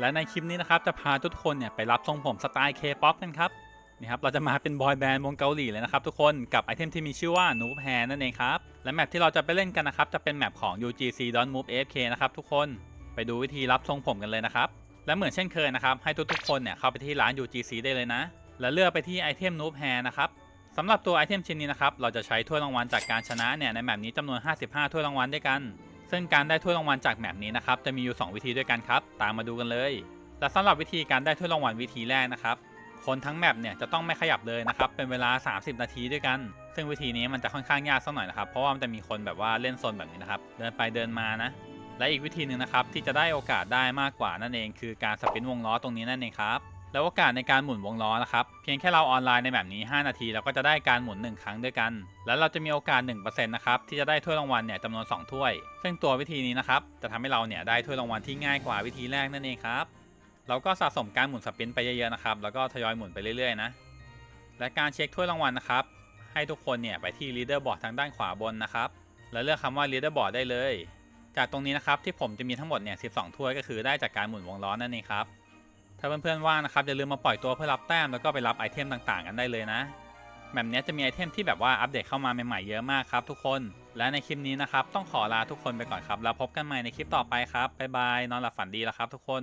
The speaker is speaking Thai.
และในคลิปนี้นะครับจะพาทุกคนเนี่ยไปรับทรงผมสไตล์เคป๊อปกันครับนี่ครับเราจะมาเป็นบอยแบนด์วงเกาหลีเลยนะครับทุกคนกับไอเทมที่มีชื่อว่า Noob Hair นั่นเองครับ และแมปที่เราจะไปเล่นกันนะครับจะเป็นแมปของ UGC Don't Move AFK นะครับทุกคนไปดูวิธีรับทรงผมกันเลยนะครับและเหมือนเช่นเคยนะครับให้ทุกๆคนเนี่ยเข้าไปที่ร้าน UGC ได้เลยนะ และเลือกไปที่ไอเทม Noob Hair นะครับสำหรับตัวไอเทมชิ้นนี้นะครับเราจะใช้ถ้วยรางวัลจากการชนะเนี่ยในแมปนี้จำนวน 55ถ้วยรางวัลด้วยกัน ซึ่งการได้ถ้วยรางวัลจากแมปนี้นะครับจะมีอยู่ 2 วิธีด้วยกันครับ ตามมาดูกันเลย และสำหรับวิธีการได้ถ้วยรางวัลวิธีแรกนะครับคนทั้งแมปเนี่ยจะต้องไม่ขยับเลยนะครับเป็นเวลา 30 นาทีด้วยกัน ซึ่งวิธีนี้มันจะค่อนข้างยากสักหน่อยนะครับเพราะว่ามันจะมีคนแบบว่าเล่นโซนแบบนี้นะครับเดินไปเดินมานะและอีกวิธีหนึ่งนะครับที่จะได้โอกาสได้มากกว่านั่นเอง คือการสปินวงล้อตรงนี้นั่นเองครับ แล้วโอกาสในการหมุนวงล้อนะครับ เพียงแค่เราออนไลน์ในแบบนี้ 5 นาทีเราก็จะได้การหมุน 1 ครั้งด้วยกัน แล้วเราจะมีโอกาส 1%นะครับที่จะได้ถ้วยรางวัลเนี่ยจำนวน 2 ถ้วย ซึ่งตัววิธีนี้นะครับจะทำให้เราเนี่ยได้ถ้วยรางวัลที่ง่ายกว่าวิธีแรกนั่นเองครับเราก็สะสมการหมุนสปินไปเยอะๆนะครับแล้วก็ทยอยหมุนไปเรื่อยๆนะและการเช็คถ้วยรางวัลนะครับให้ทุกคนเนี่ยไปที่ leader board ทางด้านขวาบนนะครับแล้วเลือกคำว่า leader board ได้เลย จากตรงนี้นะครับที่ผมจะมีทั้งหมดเนี่ย12 ถ้วยก็คือได้จากการหมุนวงล้อนั่นเองครับาเพื่อนๆว่างนะครับอย่าลืมมาปล่อยตัวเพื่อรับแต้มแล้วก็ไปรับไอเทมต่างๆ กันได้เลยนะแบบนี้จะมีไอเทมที่แบบว่าอัปเดตเข้ามาใหม่ๆเยอะมากครับทุกคน และในคลิปนี้นะครับต้องขอลาทุกคนไปก่อนครับแล้วพบกันใหม่ในคลิปต่อไปครับบ๊ายบายนอนหลับฝันดีแล้วครับทุกคน